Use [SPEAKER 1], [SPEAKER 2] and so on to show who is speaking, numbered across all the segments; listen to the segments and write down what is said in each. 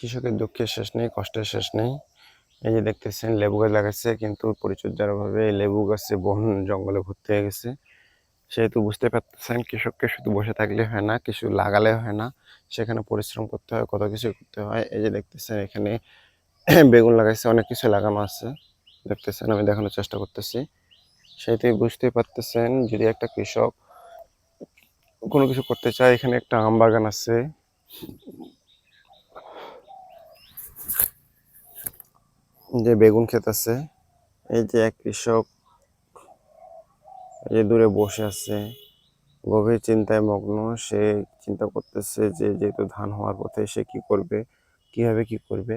[SPEAKER 1] কৃষকের দুঃখের শেষ নেই, কষ্টের শেষ নেই। এই যে দেখতেছেন, লেবু গাছ লাগাচ্ছে কিন্তু পরিচর্যার অভাবে লেবু গাছে বন, জঙ্গলে ভর্তি হয়ে গেছে। সেহেতু বুঝতে পারতেছেন, কৃষককে শুধু বসে থাকলে হয় না, কিছু লাগালে হয় না, সেখানে পরিশ্রম করতে হয়, কত কিছু করতে হয়। এই যে দেখতেছেন, এখানে বেগুন লাগাইছে, অনেক কিছু লাগানো আছে। দেখতেছেন, আমি দেখানোর চেষ্টা করতেছি। সেইটাই বুঝতেই পারতেছেন, যদি একটা কৃষক কোনো কিছু করতে চায়, এখানে একটা আম বাগান আছে। যে বেগুন ক্ষেত আছে, এই যে এক কৃষক যে দূরে বসে আছে, গভীর চিন্তায় মগ্ন, সে চিন্তা করতেছে যে যেহেতু ধান হওয়ার পথে সে কি করবে, কীভাবে কি করবে,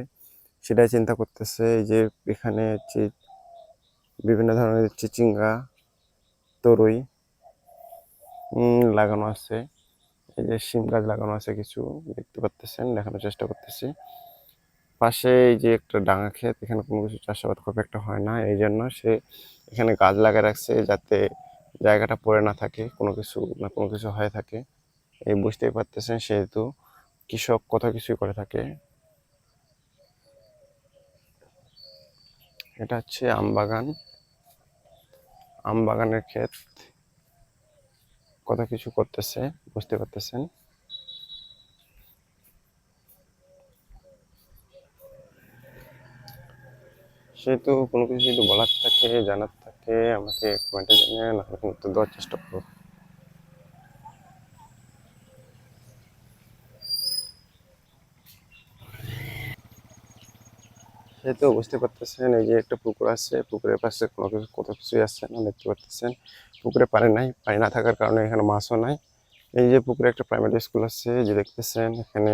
[SPEAKER 1] সেটাই চিন্তা করতেছে। এই যে এখানে হচ্ছে বিভিন্ন ধরনের চিচিঙ্গা, তরুই লাগানো আছে। এই যে শিম গাছ লাগানো আছে কিছু, দেখতে পাচ্তেছেন দেখানোর চেষ্টা করতেছি। পাশে এই যে একটা ডাঙা ক্ষেত, এখানে কোনো কিছু চাষাবাদ খুব একটা হয় না। এই জন্য সে এখানে গাছ লাগিয়ে রাখছে যাতে জায়গাটা পড়ে না থাকে, কোনো কিছু না কোনো কিছু হয়ে থাকে। এই বুঝতেই পারতেছেন, সেহেতু কৃষক কত কিছুই করে থাকে। এটা হচ্ছে আম বাগান। আম বাগানের ক্ষেত কত কিছু করতেছে, বুঝতে পারতেছেন। সেহেতু কোনো কিছু যদি বলার থাকে, জানার থাকে, আমাকে কমেন্টে জানান আমি কিন্তু দেওয়ার চেষ্টা করব। সেহেতু বুঝতে পারতেছেন, এই যে একটা পুকুর আছে, পুকুরের পাশে কোনো কিছু কত কিছুই আছে না, দেখতে পারতেছেন। পুকুরে পানি নাই, পানি না থাকার কারণে এখানে মাছও নাই। এই যে পুকুরে একটা প্রাইমারি স্কুল আছে যে দেখতেছেন, এখানে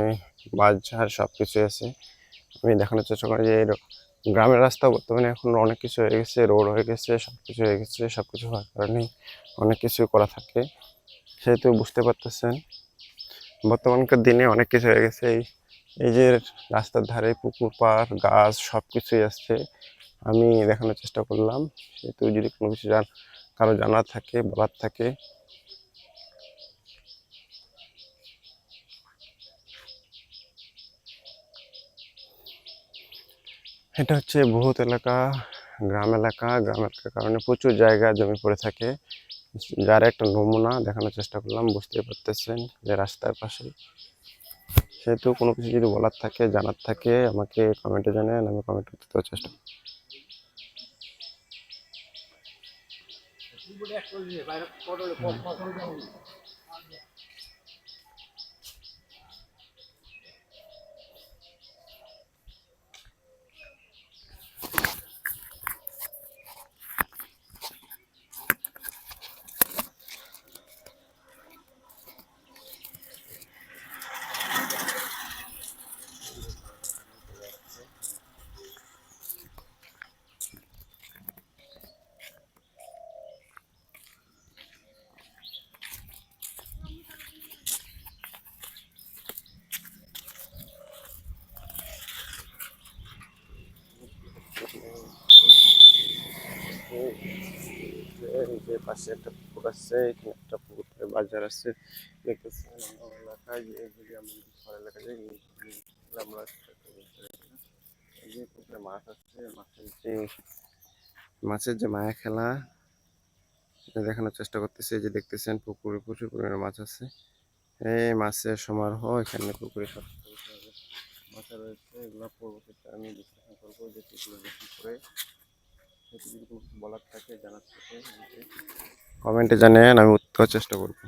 [SPEAKER 1] বাজার সব কিছুই আছে। আমি দেখানোর চেষ্টা করি যে গ্রামের রাস্তা বর্তমানে এখন অনেক কিছু হয়ে গেছে রোড হয়ে গেছে সব কিছু হয়ে গেছে সব কিছু হওয়ার কারণে অনেক কিছু করা থাকে। সেহেতু বুঝতে পারতেছেন। বর্তমানকার দিনে অনেক কিছু হয়ে গেছে। এই এই যে রাস্তার ধারে পুকুর, পাড়, গাছ সব কিছুই আসছে আমি দেখানোর চেষ্টা করলাম। সেহেতু যদি কোনো কিছু জান, কারও জানার থাকে, বলার থাকে এটা হচ্ছে বহুত এলাকা, গ্রাম এলাকা। গ্রাম এলাকার কারণে প্রচুর জায়গা জমি পড়ে থাকে। যার একটা নমুনা দেখানোর চেষ্টা করলাম বুঝতে পারতেছেন যে রাস্তার পাশে। সেহেতু কোনো কিছু যদি বলার থাকে, জানার থাকে, আমাকে কমেন্টে জানান, আমি কমেন্ট করতে দেওয়ার চেষ্টা করব। যে পাশে একটা পুকুর আছে, এখানে একটা পুকুর বাজার আছে। দেখতেছেন এলাকায় শহর এলাকায় আমরা যে পুকুরে মাছ আছে, মাছের যে মাছের যে মায়া খেলা, সেটা দেখানোর চেষ্টা করতেছি। যে দেখতেছেন, পুকুরে প্রচুর পরিমাণে মাছ আছে। এই মাছের সমারোহ এখানে পুকুরে সব রয়েছে, এগুলো পরবর্তীতে আমি বিশ্লেষণ করব যে সেগুলো বলার থাকে জানার কমেন্টে জানেন আমি উত্তর চেষ্টা করব।